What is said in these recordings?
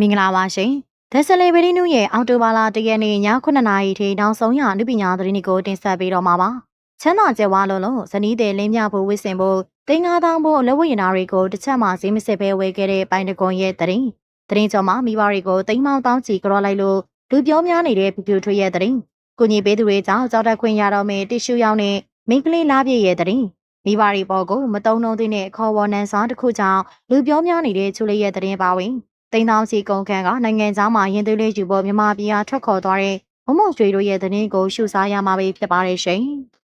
မင်္ဂလာပါရှင်။ဒက်ဆလီဗီဒီနူရဲ့အော်တိုဘာလာတရက်နေ့ည9:00နာရီထိနောက်ဆုံးရအနုပညာသတင်းတွေကိုတင်ဆက်ပေးတော့မှာပါ။ချမ်းသာကြွယ်ဝလုံးလုံးဇနီးတဲ့လင်းမြဖို့ဝစ်စင်ဖို့တင်ငါးတောင်းဖို့လက်ဝတ်ရနာတွေကိုတစ်ချက်မှဈေးမစစ်ဘဲဝယ်ခဲ့တဲ့ပိုင်တကွန်ရဲ့သတင်း။သတင်းကြောင့်မှမိဘတွေကိုတိမ်မောင်းတောင်းချီကြော်လိုက်လို့လူပြောများနေတဲ့ပြပြထွေးရဲ့သတင်း။ကိုကြီးပေးသူတွေကြောင့်ကြောက်တက်ခွင့်ရတော့မယ်တ िश ူရောက်နဲ့မိန်းကလေးလားပြည့်ရဲ့သတင်း။မိဘတွေပေါ်ကိုမတုံနှုံသေးတဲ့ခေါ်ဝေါ်နန်းစားတစ်ခုကြောင့်လူပြောများနေတဲ့ချူလေးရဲ့သတင်းပါဝင်။ တိန်တောင်စီကုန်ခန်းကနိုင်ငံသားမှာရင်သွေးလေးယူဖို့မြန်မာပြည်အားထွက်ခေါ်သွားတဲ့မမုံရွှေတို့ရဲ့သတင်းကိုရှုစားရမှာပဲဖြစ်ပါတယ်ရှင်။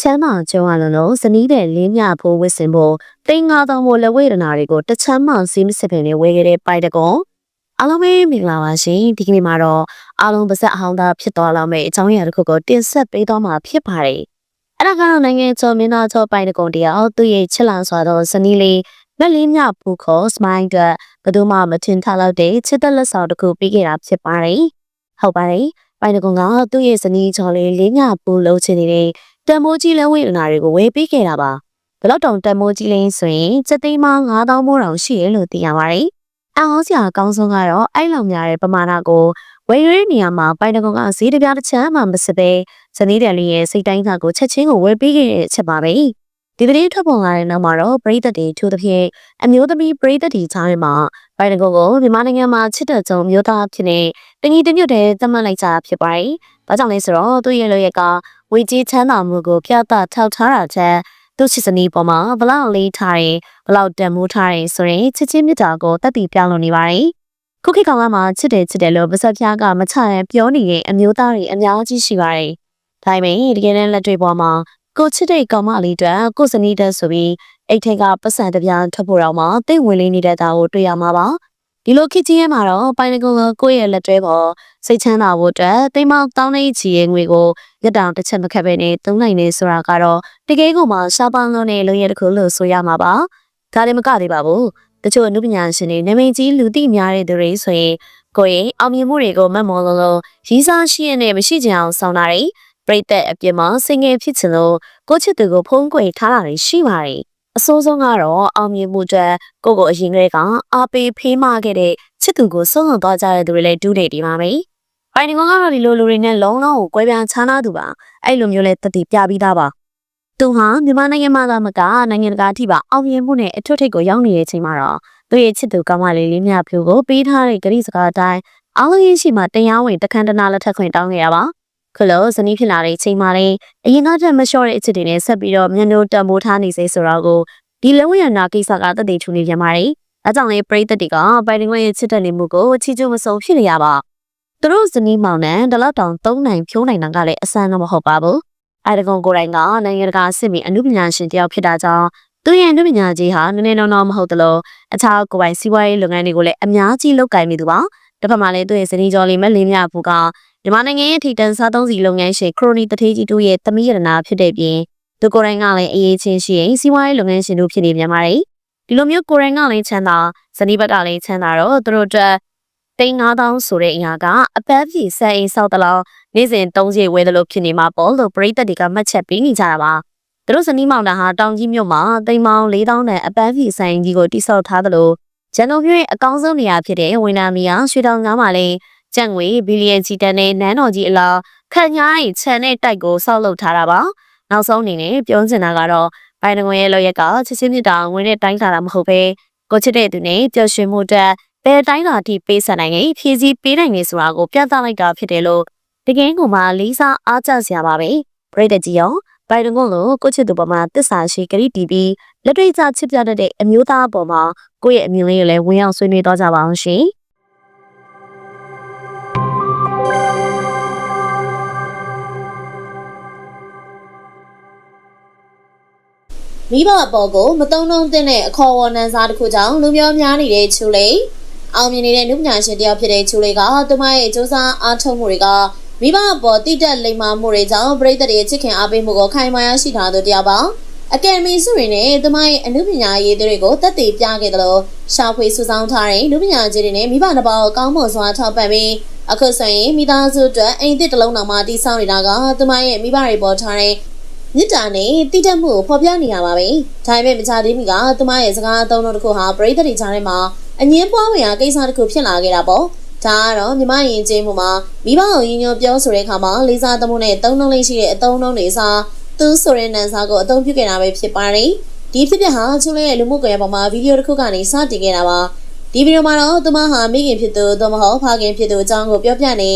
ချမ်းသာကြုံရလို့ဇနီးတဲ့လင်းမြဖို့ဝစ်စင်ဖို့တင်ငါတော်မို့လက်ဝဲရနာတွေကိုတချမ်းမှစီးမစစ်ပင်နဲ့ဝဲခဲ့တဲ့ပိုက်တကွန် အားလုံးပဲမင်္ဂလာပါရှင်ဒီကနေ့မှာတော့အားလုံးပါဇက်အဟောင်းသားဖြစ်သွားလောက်မယ့်အကြောင်းအရာတစ်ခုကိုတင်ဆက်ပေးသွားမှာဖြစ်ပါတယ်အဲ့ဒါကတော့နိုင်ငံကျော်မင်းသားကျော်ပိုက်တကွန်တရားသူ့ရဲ့ချစ်လန်စွာသောဇနီးလေးလက်လေးမြဖို့ခေါ်စမိုင်းအတွက်ဘယ်သူမှမထင်ထားလောက်တဲ့ချစ်သက်လက်ဆောင်တစ်ခုပေးခဲ့တာဖြစ်ပါတယ်ဟုတ်ပါတယ်ပိုင်တကွန်ကသူ့ရဲ့ဇနီးကျော်လေးလေးမြပူလုံးချင်နေတဲ့တန်မိုးကြီးလက်ဝဲနာတွေကိုဝယ်ပေးခဲ့တာပါဘလောက်တောင်တန်မိုးကြီးလင်းဆိုရင်စက်သိန်းမ9000မိုးတောင်ရှိရလို့သိရပါတယ် အအောင်စရာအကောင်းဆုံးကတော့အဲ့လောက်များတဲ့ပမာဏကိုဝယ်ရတဲ့နေရာမှာပိုင်တကွန်ကဈေးတစ်ပြားတစ်ချမ်းမှမစပဲဇနီးတန်လေးရဲ့စိတ်တိုင်းသားကိုချက်ချင်းကိုဝယ်ပေးခဲ့တဲ့အချက်ပါပဲဒီသတင်းထွက်ပေါ်လာတဲ့နောက်မှာတော့ပရိသတ်တွေထို့သဖြင့်အမျိုးသမီးပရိသတ်တွေကြားထဲမှာပိုင်တကွန်ကိုမြန်မာနိုင်ငံမှာချစ်တဲ့ကြုံမျိုးသားဖြစ်နေတညီတညွတ်တဲ့သတ်မှတ်လိုက်ကြတာဖြစ်ပါတယ်။ဘာကြောင့်လဲဆိုတော့သူ့ရဲ့လိုရက်ကဝေကြီးချမ်းသာမှုကိုပြသထောက်ထားတာချက် သူ့ချစ်စနီးပေါ်မှာဘလောက်လေးထားရင်ဘလောက်တန်မိုးထားရင်ဆိုရင်ချစ်ချင်းမြတ်တာကိုတတ်တည်ပြောင်းလို့နေပါတယ်။ခုခေတ်ကောင်လာမှာချစ်တယ်ချစ်တယ်လို့ပါစက်ဖျားကမချရန်ပြောနေတဲ့အမျိုးသားတွေအများကြီးရှိပါတယ်။ဒါပေမဲ့တကယ်တမ်းလက်တွေ့ပေါ်မှာကိုချစ်တဲ့ကောင်မလေးအတွက်ကိုစနီးတဲ့ဆိုပြီးအိတ်ထက်ကပတ်စံတစ်ပြားထွက်ဖို့တော့မှတိတ်ဝင်လေးနေတဲ့တာကိုတွေ့ရမှာပါ။ ဒီလိုခေတ်ကြီးရဲမှာတော့ပိုင်နကုံကကိုယ့်ရဲ့လက်တွဲပေါ်စိတ်ချမ်းသာဖို့အတွက်တိမ်မောက်တောင်းနေချီရဲ့ငွေကိုရက်တောင်တစ်ချက်မခက်ပဲနဲ့သုံးနိုင်နေဆိုတာကတော့တကယ်ကိုမှရှားပန်းလုံးနဲ့လုံရတစ်ခုလို့ဆိုရမှာပါဒါလည်းမကသေးပါဘူးတချို့အမှုပညာရှင်တွေနာမည်ကြီးလူသိများတဲ့သူတွေဆိုရင်ကိုယ့်ရဲ့အောင်မြင်မှုတွေကိုမတ်မော်လုံးလုံးရည်စားရှိရနဲ့မရှိကြအောင်ဆောင်တာတွေပြိသက်အပြစ်မှာစင်ငယ်ဖြစ်ချင်လို့ကိုချစ်သူကိုဖုံးကွယ်ထားတာတွေရှိပါတယ် အစိုးဆုံးကတော့အောင်မြင်မှုအတွက်ကိုကိုအရင်ကတည်းကအားပေးဖေးမခဲ့တဲ့ချစ်သူကိုဆုံးလွန်သွားကြတဲ့သူတွေလည်းတူးနေဒီပါမယ်။ပိုင်ဒီကောင်ကတော့ဒီလိုလူတွေနဲ့လုံးလုံးကိုကွဲပြားခြားနာသူပါ။အဲ့လိုမျိုးလဲတတိပြပြီးသားပါ။သူဟာမြန်မာနိုင်ငံမှာသာမကနိုင်ငံတကာအထိပါအောင်မြင်မှုနဲ့အထွတ်ထိပ်ကိုရောက်နေတဲ့အချိန်မှာတော့သူရဲ့ချစ်သူကောင်းမလေးလေးမြဖြူကိုပေးထားတဲ့ဂရိစကားအတိုင်းအားလုံးရှိမှတရားဝင်တခမ်းတနာလက်ထပ်ခွင့်တောင်းခဲ့ရပါ။ ခလို့ဇနီးဖြစ်လာတဲ့အချိန်မှာလည်းအရင်ကတည်းကမလျှော့တဲ့အချစ်တွေနဲ့ဆက်ပြီးတော့မျက်နှာတံမိုးထားနေစေဆိုတော့ကိုဒီလုံးဝရနာကိစ္စကတည်ထူနေပြန်ပါတယ်။ဒါကြောင့်လေပရိသတ်တွေကပိုင်တင်ခွင့်ရဲ့ချစ်တဲ့နေမှုကိုချီကျူးမဆုံးဖြစ်နေရပါ။သူတို့ဇနီးမောင်နှံတလောက်တောင်သုံးနိုင်ဖြိုးနိုင်တာကလည်းအဆန်းတော့မဟုတ်ပါဘူး။အဲဒါကောင်ကိုယ်တိုင်ကနိုင်ငံတကာအဆင့်မီအမှုပညာရှင်တယောက်ဖြစ်တာကြောင့်သူရဲ့အမှုပညာကြီးဟာနည်းနည်းတော့တော့မဟုတ်သလိုအခြားကိုယ်ပိုင်စီးပွားရေးလုပ်ငန်းတွေကိုလည်းအများကြီးလုပ်ကိုင်မိသူပါ။တစ်ဖက်မှာလည်းသူရဲ့ဇနီးကျော်လေးမက်လင်းမြဘူးက မြန်မာနိုင်ငံရဲ့ထိတန်စားသုံးစီလုပ်ငန်းရှင်ခရိုနီတထေးကြီးတို့ရဲ့သမီးရတနာဖြစ်တဲ့ပြင်သူကိုယ်တိုင်ကလည်းအရေးချင်းရှိရင်စီးပွားရေးလုပ်ငန်းရှင်တို့ဖြစ်နေပြန်ပါတယ်ဒီလိုမျိုးကိုယ်တိုင်ကလည်းချမ်းသာဇနီးဘက်ကလည်းချမ်းသာတော့သူတို့အတွက်တိန်9000ဆိုတဲ့အရာကအပန်းဖြေဆက်အိမ်ဆောက်တလောနေ့စဉ်သုံးချေဝဲတယ်လို့ဖြစ်နေမှာပေါ့လို့ပရိသတ်တွေကမှတ်ချက်ပေးနေကြတာပါသူတို့ဇနီးမောင်နှံဟာတောင်ကြီးမြို့မှာတိမ်မောင်4000တန်အပန်းဖြေဆိုင်ကြီးကိုတိစောက်ထားသလိုဂျန်နိုမြို့ရဲ့အကောင်းဆုံးနေရာဖြစ်တဲ့ဝင်းနာမီယာရွှေတောင်ကားမှာလည်း ကျန်ငွေဘီလီယံချီတန်နဲ့နန်းတော်ကြီးအလားခန့်ညားရဲ့ခြံနဲ့တိုက်ကိုဆောက်လုပ်ထားတာပါနောက်ဆုံးအနေနဲ့ပြောချင်တာကတော့ဘိုင်နငွေရဲ့လောရက်ကချစ်ချင်းမြတ်တာဝင်တဲ့တိုင်းတာတာမဟုတ်ပဲကိုချစ်တဲ့သူနဲ့ပျော်ရွှင်မှုအတွက်ဘယ်တိုင်းတာထိပေးဆက်နိုင်ရဲ့ဖြည့်စည်းပေးနိုင်နေဆိုတာကိုပြသလိုက်တာဖြစ်တယ်လို့တကယ်ကိုမှလေးစားအားကျစရာပါပဲပရိသတ်ကြီးရောဘိုင်နငွေလို့ကိုချစ်သူပေါ်မှာတစ္ဆာရှိကြိတီးပြီးလက်တွေ့ကျချစ်ပြတတ်တဲ့အမျိုးသားပေါ်မှာကိုယ့်ရဲ့အမြင်လေးကိုလည်းဝင်အောင်ဆွေးနွေးတော့ကြပါအောင်ရှင်။ မိဘအပေါ်ကိုမတုံ့နှုံတဲ့အခေါ်အဝေါ်နန်းစားတစ်ခုကြောင့်လူမျိုးများနေတဲ့ချူလေးအောင်မြင်နေတဲ့နုပညာရှင်တယောက်ဖြစ်တဲ့ချူလေးကသူမရဲ့စ조사အားထုတ်မှုတွေကမိဘအပေါ်တိတက်လိမ္မာမှုတွေကြောင့်ပြည်သက်ရဲ့ချစ်ခင်အားပေးမှုကိုခိုင်မာရရှိထားသူတယောက်ပါအကယ်ဒမီစုတွေနဲ့သူမရဲ့အနုပညာရေးတွေကိုတက်တည်ပြခဲ့တယ်လို့ရှာဖွေစုဆောင်းထားတဲ့လူပညာကြီးတွေနဲ့မိဘနှစ်ပါးကိုကောင်းမွန်စွာထောက်ပံ့ပြီးအခုဆိုရင်မိသားစုအတွက်အိမ်သစ်တစ်လုံးတောင်မှတည်ဆောက်နေတာကသူမရဲ့မိဘတွေပေါ်ထားတဲ့ မြစ်တာနဲ့တည်တတ်မှုကိုဖော်ပြနေရပါပဲ။ဒါပေမဲ့မကြသေးမီကသူမရဲ့စကားအသုံးတော်တစ်ခုဟာပရိသတ်တွေကြားထဲမှာအငင်းပွားဝင်ရာကိစ္စတစ်ခုဖြစ်လာခဲ့တာပေါ့။ဒါကတော့မြမရင်ကျေးမှုမှာမိဘကိုရင်းညွှန်းပြောဆိုတဲ့အခါမှာလေးစားသမှုနဲ့သုံးနှုန်းလေးရှိတဲ့အသုံးနှုန်းတွေအစားသူဆိုတဲ့နန်စာကိုအသုံးပြုခဲ့တာပဲဖြစ်ပါတယ်။ဒီဖြစ်ပျက်ဟာချူလေးရဲ့လူမှုကွန်ရက်ပေါ်မှာဗီဒီယိုတစ်ခုကနေစတင်ခဲ့တာပါ။ဒီဗီဒီယိုမှာတော့သူမဟာမိခင်ဖြစ်သူသို့မဟုတ်ဖခင်ဖြစ်သူအကြောင်းကိုပြောပြနေ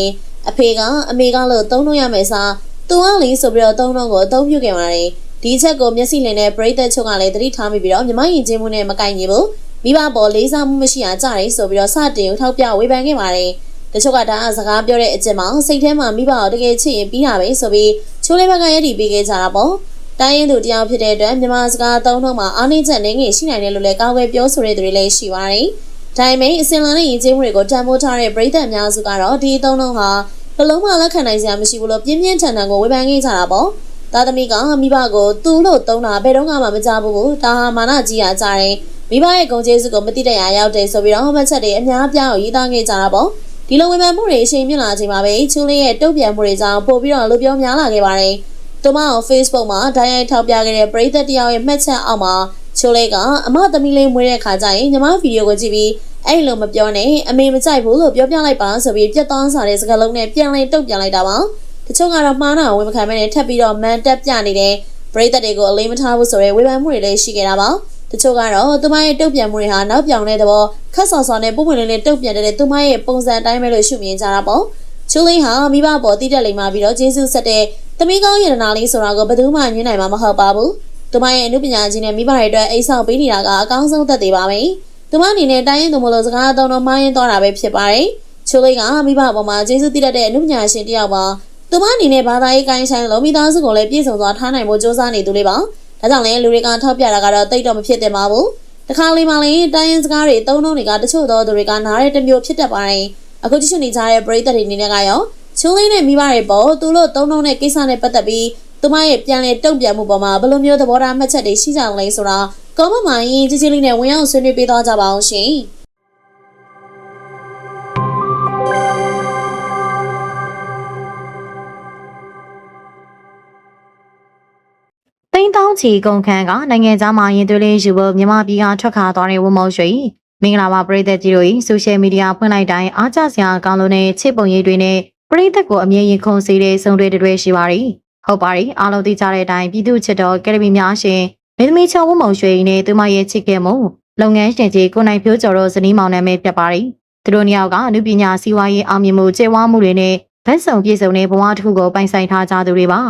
အဖေကအမေကလို့သုံးနှုန်းရမယ်စား သူကလေဆိုပြီးတော့သုံးနှုန်းကိုအသုံးပြုခဲ့ပါတယ်။ဒီချက်ကိုမျက်စိလင်နဲ့ပရိသတ်ချုပ်ကလည်းသတိထားမိပြီးတော့မြမရင်ချင်းမှုနဲ့မကင်ညီဘူးမိဘပေါ်လေးစားမှုမရှိအောင်ကြားရဲဆိုပြီးတော့စတင်ထောက်ပြဝေဖန်ခဲ့ပါတယ်။တချို့ကဒါအစကားပြောတဲ့အကျင့်မှာစိတ်ထဲမှာမိဘကိုတကယ်ချစ်ရင်ပြီးတာပဲဆိုပြီးချိုးလေးဘက်ကရည်တည်ပေးခဲ့ကြတာပေါ့။တိုင်းရင်သူတယောက်ဖြစ်တဲ့အတွက်မြန်မာစကားသုံးနှုန်းမှာအားနည်းချက်နေငယ်ရှိနိုင်တယ်လို့လည်းကောက်ွယ်ပြောဆိုတဲ့သူတွေလည်းရှိပါတယ်။ဒါပေမဲ့အစင်လာတဲ့ယဉ်ကျေးမှုတွေကိုတန်ဖိုးထားတဲ့ပရိသတ်အများစုကတော့ဒီသုံးနှုန်းဟာ ဘလုံးမလက်ခံနိုင်စရာမရှိဘူးလို့ပြင်းပြင်းထန်ထန်ကိုဝေဖန်ခဲ့ကြတာပေါ့။သားသမီးကမိဘကိုသူ့လို့သုံးတာဘယ်တော့မှမကြဘူး။ဒါဟာမာနကြီးရကြတယ်။မိဘရဲ့ဂုဏ်ကျေးဇူးကိုမတိတရရောက်တယ်ဆိုပြီးတော့မှတ်ချက်တွေအများပြားကိုရေးသားခဲ့ကြတာပေါ့။ဒီလိုဝေဖန်မှုတွေအချိန်မြင့်လာချိန်မှာပဲချူလေးရဲ့တုံ့ပြန်မှုတွေကြောင့်ပို့ပြီးတော့လူပြောများလာခဲ့ပါတယ်။သူမအောင် Facebook မှာဒိုင်းရိုက်ထောက်ပြခဲ့တဲ့ပရိသတ်တယောက်ရဲ့မှတ်ချက်အောက်မှာချိုလေးကအမသမီးလေးမွေးတဲ့ခါကျရင်ညီမဗီဒီယိုကိုကြည့်ပြီး အဲ့လိုမပြောနဲ့အမေမကြိုက်ဘူးလို့ပြောပြလိုက်ပါဆိုပြီးပြတ်သားစားတဲ့စကားလုံးနဲ့ပြန်လည်တုံ့ပြန်လိုက်တာပါတချို့ကတော့မှားတာဝင်မခံမဲနဲ့ထပ်ပြီးတော့မန်တက်ပြနေတဲ့ပရိသတ်တွေကိုအလေးမထားဘူးဆိုတဲ့ဝေဖန်မှုတွေလည်းရှိခဲ့တာပါတချို့ကတော့သူမရဲ့တုံ့ပြန်မှုတွေဟာနောက်ပြောင်တဲ့သဘောခက်ဆော်ဆော်နဲ့ပုံပွင့်လေးလေးတုံ့ပြန်တဲ့သူမရဲ့ပုံစံအတိုင်းပဲလို့ရှုမြင်ကြတာပေါ့ချူလင်းဟာမိဘပေါ်တိတက်လိမ့်မှာပြီးတော့ဂျေဆုဆက်တဲ့သမီးကောင်းရတနာလေးဆိုတာကိုဘယ်သူမှညှင်းနိုင်မှာမဟုတ်ပါဘူးသူမရဲ့အမှုပညာရှင်နဲ့မိဘတွေအတွက်အိတ်ဆောက်ပေးနေတာကအကောင်းဆုံးသက်သေပါပဲ။ သူမအနေနဲ့တိုင်းရင်သူမလို့စကားအသုံးတော့မှားရင်သွားတာပဲဖြစ်ပါတယ်။ချိုးလေးကမိဘပေါ်မှာကျေးဇူးတည်တတ်တဲ့အမှုပညာရှင်တစ်ယောက်ပါ။သူမအနေနဲ့ဘာသာရေးကိုင်းဆိုင်လုံးမိသားစုကိုလည်းပြည့်စုံစွာထားနိုင်ဖို့စ조사နေသူလေးပါ။ဒါကြောင့်လည်းလူတွေကထောက်ပြတာကတော့တိတ်တော့မဖြစ်သင့်ပါဘူး။တခါလေးမှလည်းတိုင်းရင်စကားတွေသုံးလုံးတွေကတချို့သောသူတွေကနားတဲ့တစ်မျိုးဖြစ်တတ်ပါတယ်။အခုကြည့်ရှုနေကြတဲ့ပရိသတ်တွေအနေနဲ့ကရောချိုးလေးနဲ့မိဘတွေပေါ်သူတို့သုံးလုံးတဲ့ကိစ္စနဲ့ပတ်သက်ပြီးသူမရဲ့ပြန်လည်တုံ့ပြန်မှုပေါ်မှာဘယ်လိုမျိုးသဘောထားမှတ်ချက်တွေရှိကြလဲဆိုတာ ကောမမိုင်းကြီးကြီးလေးနဲ့ဝင်ရောက်ဆွေးနွေးပေးသွားကြပါအောင်ရှင်။တိန်းတောင်းချီကုန်ခန်းကနိုင်ငံသားမှရင်သွေးလေးယူဖို့မြန်မာပြည်ကထွက်ခါသွားတဲ့ဝမောရွှေမင်္ဂလာပါပရိသတ်ကြီးတို့၏ဆိုရှယ်မီဒီယာဖွင့်လိုက်တိုင်းအားကျစရာအကောင်းလို့နဲ့ချစ်ပုံရိပ်တွေနဲ့ပရိသတ်ကိုအမြဲရင်ခုန်စေတဲ့စုံတွေတွေရှိပါရီဟုတ်ပါရီအားလုံးသိကြတဲ့အတိုင်းပြည်သူချစ်တော်ကယ်ဒမီများရှင်မ င်းသမီးချောဝမောရွှေနဲ့သူမရဲ့ချစ်ခဲ့မှုလုပ်ငန်းရှင်ကြီးကိုနိုင်ဖြိုးကျော်တို့ဇနီးမောင်နှံမဲ့ဖြစ်ပါရီသူတို့နှစ်ယောက်ကအမှုပညာစီးပွားရေးအောင်မြင်မှုကျေဝါမှုတွေနဲ့ဗတ်စုံပြည့်စုံတဲ့ဘဝတစ်ခုကိုပိုင်ဆိုင်ထားကြသူတွေပါ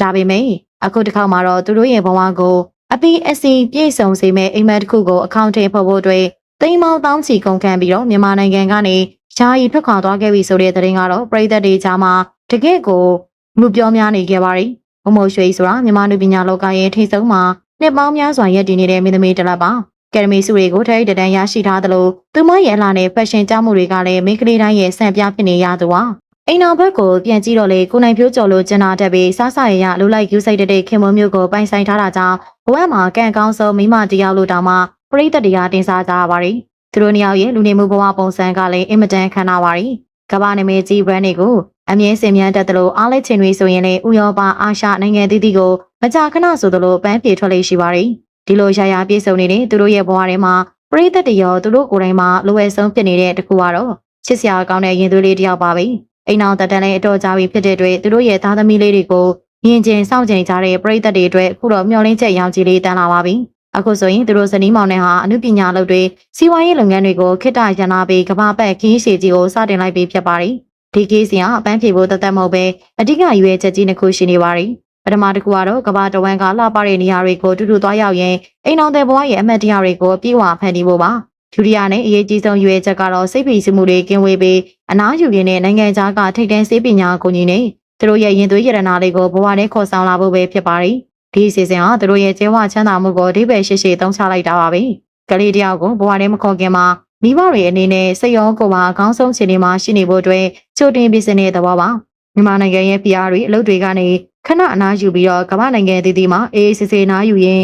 ဒါပေမဲ့အခုတစ်ခါမှာတော့သူတို့ရဲ့ဘဝကိုအပီအစီပြည့်စုံစေမယ့်အိမ်မက်တစ်ခုကိုအကောင့်ထဲပေါ်ဖို့အတွက်တိမ်မောင်းတောင်းချီကုန်ခံပြီးတော့မြန်မာနိုင်ငံကနေယာယီထွက်ခွာသွားခဲ့ပြီဆိုတဲ့သတင်းကတော့ပြည်သက်တွေကြားမှာတကယ့်ကိုမှုပြောများနေခဲ့ပါရီဘုံမို့ရွှေဆိုတာမြန်မာလူပညာလောကရဲ့ထိတ်ဆုံးမှာ နှစ်ပေါင်းများစွာရည်တည်နေတဲ့မင်းသမီးတစ်လက်ပါကယ်ဒမီစုတွေကိုထိတ်တန်းရရှိထားသလိုသူမရဲ့အလှနဲ့ဖက်ရှင်ကြောက်မှုတွေကလည်းမိန်းကလေးတိုင်းရဲ့ဆန့်ပြဖြစ်နေရသူပါအိမ်အောင်ဘက်ကိုပြန်ကြည့်တော့လေကိုနိုင်ဖြိုးကျော်လိုကျင်နာတက်ပြီးစားစရရလိုလိုက်ယူစိတ်တဲ့ခင်မမျိုးကိုပိုင်ဆိုင်ထားတာကြောင့်ဘဝမှာကံကောင်းဆုံးမိမတယောက်လို့တောင်မှပရိသတ်တရားတင်စားကြရပါရီသူတို့နှစ်ယောက်ရဲ့လူနေမှုဘဝပုံစံကလည်းအင်မတန်ခံနာပါရီကမ္ဘာနာမည်ကြီး brand တွေကို အမြဲစင်မြန်းတက်တယ်လို့အားလက်ချင်တွေဆိုရင်လည်းဥရောပအာရှနိုင်ငံသီးသီးကိုမကြာခဏဆိုသလိုပန်းပြေထွက်လေရှိပါရီဒီလိုရရာပြေဆုံးနေတဲ့သူတို့ရဲ့ဘဝထဲမှာပရိသတ်တရောသူတို့ကိုယ်တိုင်မှာလိုဝဲဆုံးဖြစ်နေတဲ့တကူကတော့ချစ်စရာကောင်းတဲ့ရင်သွေးလေးတစ်ယောက်ပါပဲအိမ်အောင်တက်တန်လေးအတော်ကြာပြီဖြစ်တဲ့အတွက်သူတို့ရဲ့သားသမီးလေးတွေကိုမြင်ကျင်စောင့်ကြင်ကြတဲ့ပရိသတ်တွေအတွက်ခုတော့မျှော်လင့်ချက်ရောင်ကြီးလေးတန်းလာပါပြီအခုဆိုရင်သူတို့ဇနီးမောင်နှံဟာအမှုပညာလုပ်တွေစီးပွားရေးလုပ်ငန်းတွေကိုခိတ္တရန်နာပြီးကမ္ဘာပတ်ခင်းရှည်ကြီးကိုစတင်လိုက်ပြီးဖြစ်ပါတယ် ဒီကေးစီကအပန်းဖြေဖို့တသက်မဟုတ်ပဲအဓိကရွေးချက်ကြီးတစ်ခုရှိနေပါတယ်ပထမတစ်ခုကတော့ကမ္ဘာတဝန်းကလှပတဲ့နေရာတွေကိုတူတူသွားရောက်ရင်အိမ်အောင်တဲ့ဘဝရဲ့အမတ်တရားတွေကိုပြေဝဖန်တီးဖို့ပါဒုတိယနဲ့အရေးကြီးဆုံးရွေးချက်ကတော့စိတ်ဖိစီးမှုတွေကင်းဝေးပြီးအနားယူရင်းနဲ့နိုင်ငံခြားကထိတ်တန်းစေပညာအကူအညီနဲ့သူတို့ရဲ့ရင်သွေးရတနာလေးကိုဘဝနဲ့ခေါ်ဆောင်လာဖို့ပဲဖြစ်ပါတယ်ဒီအစီအစဉ်ဟာသူတို့ရဲ့ကျဲဝချမ်းသာမှုကိုအဓိပ္ပာယ်ရှိရှိသုံးချလိုက်တာပါပဲကလေးတယောက်ကိုဘဝနဲ့မခေါ်ခင်မှာ မိဘတွေအနေနဲ့စိတ်ရောကိုယ်ပါအကောင်းဆုံးခြေနေမှာရှိနေဖို့အတွက်ချိုတင်ပြင်ဆင်တဲ့သဘောပါမြန်မာနိုင်ငံရဲ့ PR တွေအလုပ်တွေကနေခဏအနားယူပြီးတော့ကမ္ဘာနိုင်ငံတည်တည်မှာအေးအေးဆေးဆေးနားယူရင်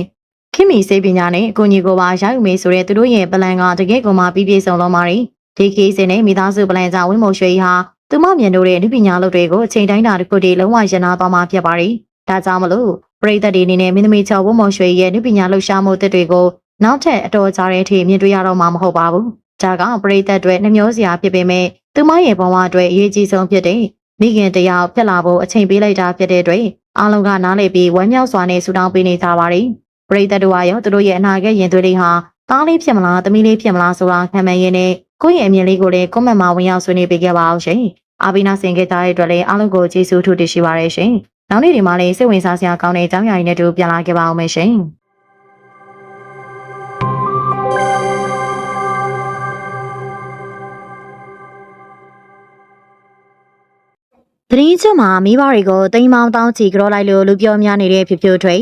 ခင်မီစေပညာနဲ့အကူအညီကိုပါရယူမေးဆိုတဲ့သူတို့ရဲ့ပလန်ကတကယ့်ကိုမှပြည့်ပြည့်စုံလုံးပါရီဒီကေးစင်နဲ့မိသားစုပလန်ကြောင့်ဝင်းမို့ရွှေဟာသူမမြင်လို့တဲ့နုပညာလုပ်တွေကိုအချိန်တိုင်းတာတစ်ခုတည်းလုံးဝရနာသွားမှာဖြစ်ပါတယ်။ဒါကြောင့်မလို့ပရိသတ်တွေအနေနဲ့မင်းသမီးချော်ဝတ်မော်ရွှေရဲ့နုပညာလှူရှာမှုတစ်တွေကိုနောက်ထပ်အတော်ကြာတဲ့အထိမြင်တွေ့ရတော့မှာမဟုတ်ပါဘူး။ ဒါကပရိသတ်တွေနှမျောစရာဖြစ်ပေမဲ့သူမရဲ့ဘဝအတွက်အရေးကြီးဆုံးဖြစ်တဲ့မိခင်တယောက်ဖြစ်လာဖို့အချိန်ပေးလိုက်တာဖြစ်တဲ့အတွက်အားလုံးကနားလည်ပြီးဝမ်းမြောက်စွာနဲ့ဆုတောင်းပေးနေကြပါတယ်။ပရိသတ်တို့ကရောသူတို့ရဲ့အနာဂတ်ရင်သွေးတွေဟာသားလေးဖြစ်မလားသမီးလေးဖြစ်မလားဆိုတာခံမှန်းရင်းနဲ့ကိုယ့်ရဲ့အမြင်လေးကိုလည်းကွန်မန့်မှာဝင်ရောက်ဆွေးနွေးပေးခဲ့ပါအောင်ရှင်။အာဘိနာဆင်ခဲ့ကြတဲ့အတွက်လည်းအားလုံးကိုကျေးဇူးထူးတင်ရှိပါရရှင်။နောက်နေ့ဒီမှာလည်းစိတ်ဝင်စားစရာကောင်းတဲ့အကြောင်းအရာတွေနဲ့တူပြန်လာခဲ့ပါအောင်မယ်ရှင်။ တရင်ချွတ်မှာမိဘတွေကိုတိမ်မောင်းတောင်းချီကြောလိုက်လို့လူပြောများနေတဲ့ဖြစ်ဖြစ်ထွေ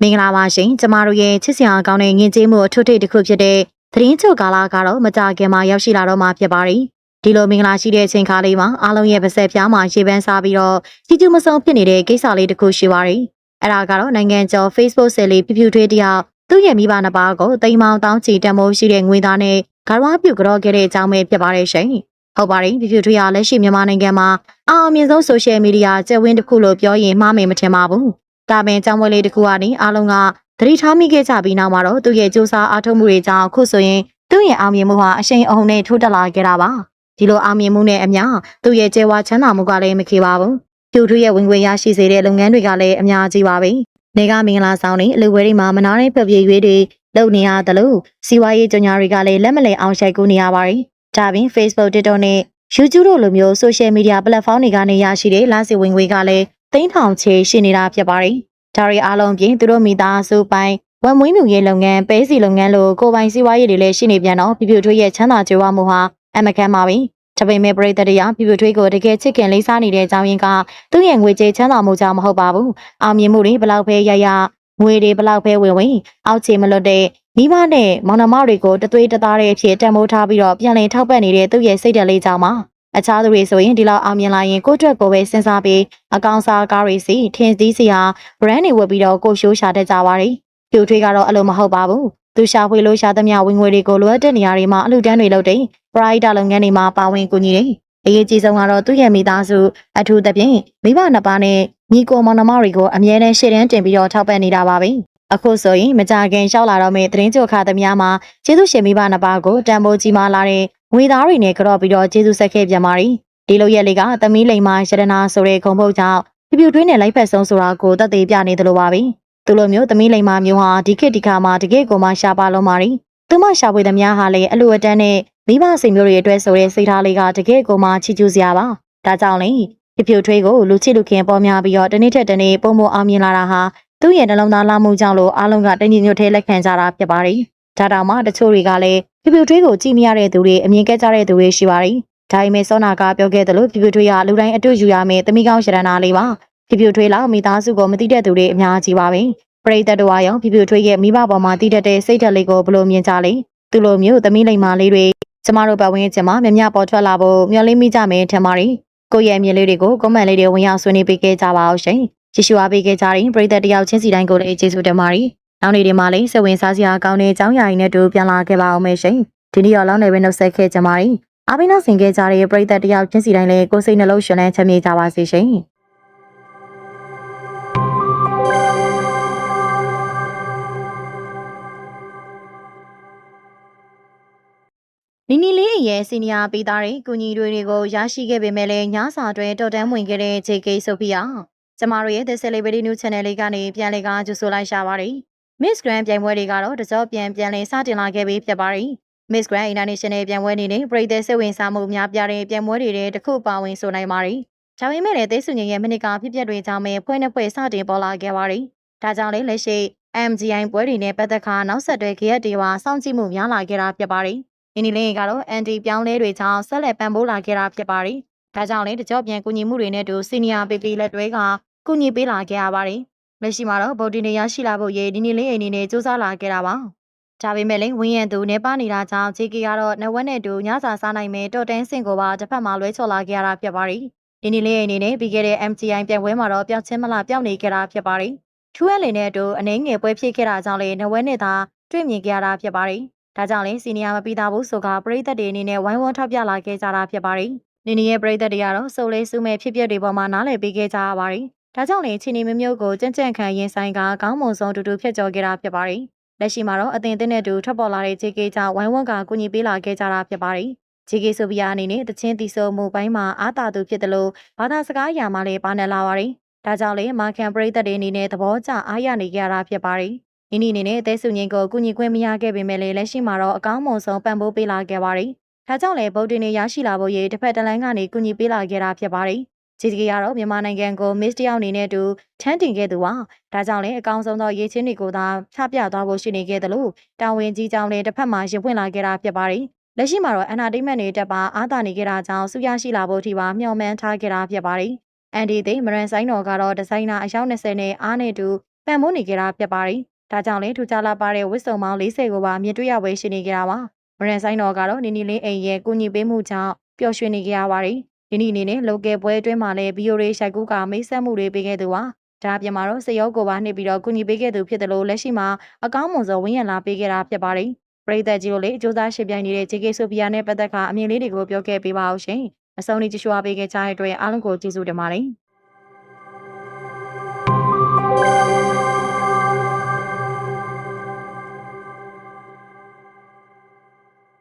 မင်္ဂလာပါရှင်ကျမတို့ရဲ့ချစ်စရာကောင်းတဲ့ငင်ကျေးမှုအထွတ်ထိပ်တစ်ခုဖြစ်တဲ့တရင်ချွတ်ကာလာကတော့မကြခင်မှာရောက်ရှိလာတော့မှာဖြစ်ပါတယ်ဒီလိုမင်္ဂလာရှိတဲ့အချိန်ခါလေးမှာအားလုံးရဲ့ပါဆက်ပြားမှာရေပန်းစားပြီးတော့ကြီးကျူးမဆုံးဖြစ်နေတဲ့ကိစ္စလေးတစ်ခုရှိပါတယ်အဲ့ဒါကတော့နိုင်ငံကျော် Facebook ဆယ်လေးပြပြထွေးတယောက်သူ့ရဲ့မိဘနှစ်ပါးကိုတိမ်မောင်းတောင်းချီတန်မိုးရှိတဲ့ငွေသားနဲ့ဂရဝပြုတ်ကြောခဲ့တဲ့အကြောင်းပဲဖြစ်ပါတယ်ရှင် ဟုတ်ပါတယ်ပြပြထွေးရလက်ရှိမြန်မာနိုင်ငံမှာအောင်အမြင့်ဆုံးဆိုရှယ်မီဒီယာကျက်ဝင်းတစ်ခုလို့ပြောရင်မှားမယ်မထင်ပါဘူး။ဒါပင်ကြောင်းပွဲလေးတစ်ခုကနေအားလုံးကသတိထားမိခဲ့ကြပြီးနောက်မှာတော့သူ့ရဲ့စူးစမ်းအားထုတ်မှုတွေကြောင့်အခုဆိုရင်သူ့ရဲ့အောင်မြင်မှုဟာအရှိန်အဟုန်နဲ့ထိုးတက်လာခဲ့တာပါ။ဒီလိုအောင်မြင်မှုနဲ့အမျှသူ့ရဲ့ကျဲဝါချမ်းသာမှုကလည်းမခေပါဘူး။ပြူထွေးရဲ့ဝင်ငွေရရှိစေတဲ့လုပ်ငန်းတွေကလည်းအများကြီးပါပဲ။နေကမင်္ဂလာဆောင်နေအလူဝဲတွေမှာမနာတဲ့ဖျော်ဖြေရွေးတွေလုပ်နေရတယ်လို့စီးပွားရေးကြော်ညာတွေကလည်းလက်မလည်အောင်ရှိုက်ကူနေရပါတယ်။ ဒါပြင် Facebook, TikTok နဲ့ YouTube တို့လိုမျိုး social media platform တွေကနေရရှိတဲ့လစီဝင်ငွေကလည်းသိန်းထောင်ချေရှိနေတာဖြစ်ပါတယ်။ဒါတွေအားလုံးပြင်သူတို့မိသားစုပိုင်းဝမ်မွေးမြူရေးလုပ်ငန်းပဲစီလုပ်ငန်းလိုကိုယ်ပိုင်စီးပွားရေးတွေလည်းရှိနေပြန်တော့ပြပြထွေးရဲ့ချမ်းသာကြွယ်ဝမှုဟာအမကန်ပါပဲ။ဒါပေမဲ့ပြည်သက်တရားပြပြထွေးကိုတကယ်ချစ်ခင်လေးစားနေတဲ့အကြောင်းရင်းကသူ့ရဲ့ငွေကြေးချမ်းသာမှုကြောင့်မဟုတ်ပါဘူး။အောင်မြင်မှုတွေဘလောက်ပဲရရ ငွေတွေဘလောက်ပဲဝင်ဝင်အောက်ခြေမလွတ်တဲ့မိဘနဲ့မောင်နှမတွေကိုတသွေးတသားတဲ့အဖြစ်တန်ဖိုးထားပြီးတော့ပြန်လည်ထောက်ပံ့နေတဲ့သူ့ရဲ့စိတ်ဓာတ်လေးကြောင့်ပါ။အခြားသူတွေဆိုရင်ဒီလောက်အောင်မြင်လာရင်ကိုယ့်အတွက်ကိုယ်ပဲစဉ်းစားပြီးအကောင်စားကားတွေစီထင်သီးစရာ brand တွေဝယ်ပြီးတော့ကိုယ်ရှိုးရှာတတ်ကြပါတယ်။ပြူထွေးကတော့အဲ့လိုမဟုတ်ပါဘူး။သူရှာဖွေလို့ရှာသမျှဝင်ငွေတွေကိုလိုအပ်တဲ့နေရာတွေမှာအလှူဒန်းတွေလုပ်တယ်။ private လုပ်ငန်းတွေမှာပါဝင်ကူညီတယ်။ အရေးကြီးဆုံးကတော့သူ့ရဲ့မိသားစုအထူးသဖြင့်မိဘနှစ်ပါးနဲ့ညီကိုမောင်နှမတွေကိုအမြဲတမ်းရှေ့တန်းတင်ပြီးတော့ထောက်ပံ့နေတာပါပဲ။အခုဆိုရင်မကြခင်ရှောက်လာတော့မယ့်သတင်းကြိုခါသမျှမှာကျေးဇူးရှင်မိဘနှစ်ပါးကိုတန်ဖိုးကြီးမားလာတဲ့ငွေသားတွေနဲ့ကြော့ပြီးတော့ကျေးဇူးဆက်ခဲ့ပြန်ပါရီဒီလိုရက်လေးကသမီးလိန်မရတနာဆိုတဲ့ခုံပုတ်ကြောင့်ပြပြတွင်းနဲ့လိုက်ဖက်ဆုံးဆိုတာကိုသက်သေပြနေသလိုပါပဲသူလိုမျိုးသမီးလိန်မမျိုးဟာဒီခေတ်ဒီခါမှာတကယ့်ကိုမှရှာပါလုံးပါရီသူမရှာဖွေသမျှဟာလည်းအလိုအတန်းနဲ့ မိဘစိန်မျိုးတွေအတွက်ဆိုတဲ့စိတ်ထားလေးကတကယ့်ကိုမှချီကျူးစရာပါဒါကြောင့်လေပြပြထွေးကိုလူချစ်လူခင်ပေါ်များပြီးတော့တနေ့ထက်တနေ့ပုံမအောင်မြင်လာတာဟာသူ့ရဲ့နှလုံးသားလာမှုကြောင့်လို့အားလုံးကတညီညွတ်ထဲလက်ခံကြတာဖြစ်ပါတယ်ဒါတောင်မှတချို့တွေကလည်းပြပြထွေးကိုကြည့်မရတဲ့သူတွေအမြင်ကက်ကြတဲ့သူတွေရှိပါတယ်ဒါပေမဲ့စောနာကပြောခဲ့သလိုပြပြထွေးကလူတိုင်းအတူယူရမယ်တမိကောင်းရတနာလေးပါပြပြထွေးလောက်မိသားစုကိုမသိတဲ့သူတွေအများကြီးပါပဲပရိသတ်တို့အရောပြပြထွေးရဲ့မိဘပေါ်မှာတည်တတ်တဲ့စိတ်ဓာတ်လေးကိုဘယ်လိုမြင်ကြလဲသူလိုမျိုးသမီးလိမ္မာလေးတွေ ကျမတို့ပတ်ဝန်းကျင်မှာမြမြပေါ်ထွက်လာဖို့မျှော်လင့်မိကြမယ်ထင်ပါတယ်ကိုယ့်ရဲ့အမြင်လေးတွေကိုကွန်မန့်လေးတွေဝင်ရောက်ဆွေးနွေးပေးခဲ့ကြပါအောင်ရှင်ကြည့်ရှုအားပေးခဲ့ကြတဲ့ပရိသတ်တယောက်ချင်းစီတိုင်းကိုလည်းကျေးဇူးတင်ပါတယ်နောက်နေ့ဒီမှာလည်းစိတ်ဝင်စားစရာကောင်းတဲ့အကြောင်းအရာတွေနဲ့တူပြန်လာခဲ့ပါအောင်မယ်ရှင်ဒီနေ့ရောလောင်းနေပဲနှုတ်ဆက်ခဲ့ကြပါတယ်အားပေးနောက်ဆင်ခဲ့ကြတဲ့ပရိသတ်တယောက်ချင်းစီတိုင်းလည်းကိုယ်စိတ်နှလုံးရှင်လန်းချမ်းမြေ့ကြပါစေရှင် နီနီလေးရဲ့စီနီယာပေးသားတဲ့ကုညီတွေတွေကိုရရှိခဲ့ပေမဲ့လည်းညစာတွင်တော်တန်းဝင်ခဲ့တဲ့ JK ဆိုဖီယာကျမတို့ရဲ့ The Celebrity News Channel လေးကနေပြန်လည်ကကြိုဆိုလိုက်ရှာပါတယ် Miss Grand ပြိုင်ပွဲတွေကတော့တကြောပြန်ပြန်လည်စတင်လာခဲ့ပြီးဖြစ်ပါတယ် Miss Grand International ပြိုင်ပွဲနေနဲ့ပြည်သက်စိတ်ဝင်စားမှုများပြားတဲ့ပြိုင်ပွဲတွေတဲ့တစ်ခုပါဝင်ဆိုနိုင်ပါတယ်ဒါပေမဲ့လည်းသိစုငင်ရဲ့မိနစ်ကဖြစ်ပျက်တွေကြောင့်ပဲဖွဲ့နှစ်ဖွဲ့စတင်ပေါ်လာခဲ့ပါတယ်ဒါကြောင့်လည်းလက်ရှိ MGI ပွဲတွေနဲ့ပတ်သက်ခါနောက်ဆက်တွဲခရက်တွေဟာစောင့်ကြည့်မှုများလာခဲ့တာဖြစ်ပါတယ်။ ဒီနေ့လေးကတော့အန်တီပြောင်းလဲတွေကြောင့်ဆက်လက်ပံ့ပိုးလာခဲ့တာဖြစ်ပါတယ်။ဒါကြောင့်လည်းတကြောပြန်ကူညီမှုတွေနဲ့တူစီနီယာပေပီလက်တွဲကကူညီပေးလာခဲ့ရပါတယ်။လက်ရှိမှာတော့ဗုဒ္ဓနေရရှိလာဖို့ရေဒီနေ့လေးအနေနဲ့စူးစမ်းလာခဲ့တာပါ။ဒါပေမဲ့လည်းဝင်းရံသူနေပါနေတာကြောင့်ဂျေကီကတော့နဝက်နဲ့တူညစာစားနိုင်မယ်တော်တန်းစင်ကိုပါတစ်ဖက်မှာလွဲချော်လာခဲ့ရတာဖြစ်ပါတယ်။ဒီနေ့လေးအနေနဲ့ပြီးခဲ့တဲ့ MTI ပြိုင်ပွဲမှာတော့ပျောက်ချင်းမလားပျောက်နေခဲ့တာဖြစ်ပါတယ်။ထူးအလင်နဲ့အတူအနေငယ်ပွဲဖြစ်ခဲ့တာကြောင့်လေနဝက်နဲ့သာတွေ့မြင်ခဲ့ရတာဖြစ်ပါတယ်။ ဒါကြောင့်လေစီနီယာမပြီးသားဘူးဆိုကပရိသတ်တွေအနေနဲ့ဝိုင်းဝန်းထောက်ပြလာခဲ့ကြတာဖြစ်ပါတယ်နင်းနီရဲ့ပရိသတ်တွေကတော့စုံလေးစုမဲ့ဖြစ်ပျက်တွေပေါ်မှာနားလည်ပေးခဲ့ကြရပါတယ်။ဒါကြောင့်လေချင်းနီမမျိုးကိုကြံ့ကြံ့ခံရင်ဆိုင်ကကောင်းမွန်ဆုံးတူတူဖြစ်ကြော်ခဲ့တာဖြစ်ပါတယ်။လက်ရှိမှာတော့အသင်တင်းတဲ့တူထွက်ပေါ်လာတဲ့ JK ကြောင့်ဝိုင်းဝန်းကကူညီပေးလာခဲ့ကြတာဖြစ်ပါတယ်။ JK ဆိုဗီယာအနေနဲ့တချင်းတီဆိုမှုပိုင်းမှာအားတာသူဖြစ်တယ်လို့ဘာသာစကားအရာမှလည်းပါနေလာပါတယ်။ဒါကြောင့်လေမာကန်ပရိသတ်တွေအနေနဲ့သဘောကျအားရနေကြတာဖြစ်ပါတယ်။ ဒီနေ့အနေနဲ့အသေးစုငင်းကိုကူညီခွင့်မရခဲ့ပေမဲ့လည်းလက်ရှိမှာတော့အကောင်းမွန်ဆုံးပံ့ပိုးပေးလာခဲ့ပါတယ်။ဒါကြောင့်လေဗုဒ္ဓနေရရှိလာဖို့ရေတစ်ဖက်တစ်လမ်းကနေကူညီပေးလာခဲ့တာဖြစ်ပါတယ်။ဂျီဂျီကတော့မြန်မာနိုင်ငံကိုမစ်တယောက်အနေနဲ့တူထမ်းတင်ခဲ့သူပါ။ဒါကြောင့်လေအကောင်းဆုံးသောရေချင်းတွေကိုသာချပြသွားဖို့ရှိနေခဲ့တယ်လို့တာဝန်ကြီးကြောင့်လေတစ်ဖက်မှာရင်ပွင့်လာခဲ့တာဖြစ်ပါတယ်။လက်ရှိမှာတော့အန်နာတိတ်မက်တွေတက်ပါအားသာနေကြတာကြောင့်စုရရှိလာဖို့ထိပါမျှော်မှန်းထားခဲ့တာဖြစ်ပါတယ်။အန်ဒီသိမရန်ဆိုင်တော်ကတော့ဒီဇိုင်နာအယောက်20နဲ့အားနဲ့တူပံ့ပိုးနေကြတာဖြစ်ပါတယ်။ ဒါကြောင့်လေထူကြလာပါတဲ့ဝစ်စုံပေါင်း40ကိုပါမြင်တွေ့ရပွဲရှိနေကြတာပါမရန်ဆိုင်တော်ကတော့နီနီလေးအိမ်ရဲ့ကုညီပေးမှုကြောင့်ပျော်ရွှင်နေကြရပါတယ်ဒီနေ့အနေနဲ့လောကယ်ပွဲအတွင်းမှာလည်းဗီယိုရေးရိုက်ကူးကမိတ်ဆက်မှုတွေပေးခဲ့သူပါဒါအပြင်မှာတော့စရောကိုပါနှိပ်ပြီးတော့ကုညီပေးခဲ့သူဖြစ်တယ်လို့လက်ရှိမှာအကောင်းမွန်ဆုံးဝင်းရံလာပေးခဲ့တာဖြစ်ပါတယ်ပရိသတ်ကြီးတို့လည်းအကျိုးစားရှင်းပြနေတဲ့ JK Sophia နဲ့ပတ်သက်ကအမြင်လေးတွေကိုပြောခဲ့ပေးပါအောင်ရှင်အဆုံးထိကြိရှိပေးခဲ့ကြတဲ့အတွက်အားလုံးကိုကျေးဇူးတင်ပါတယ်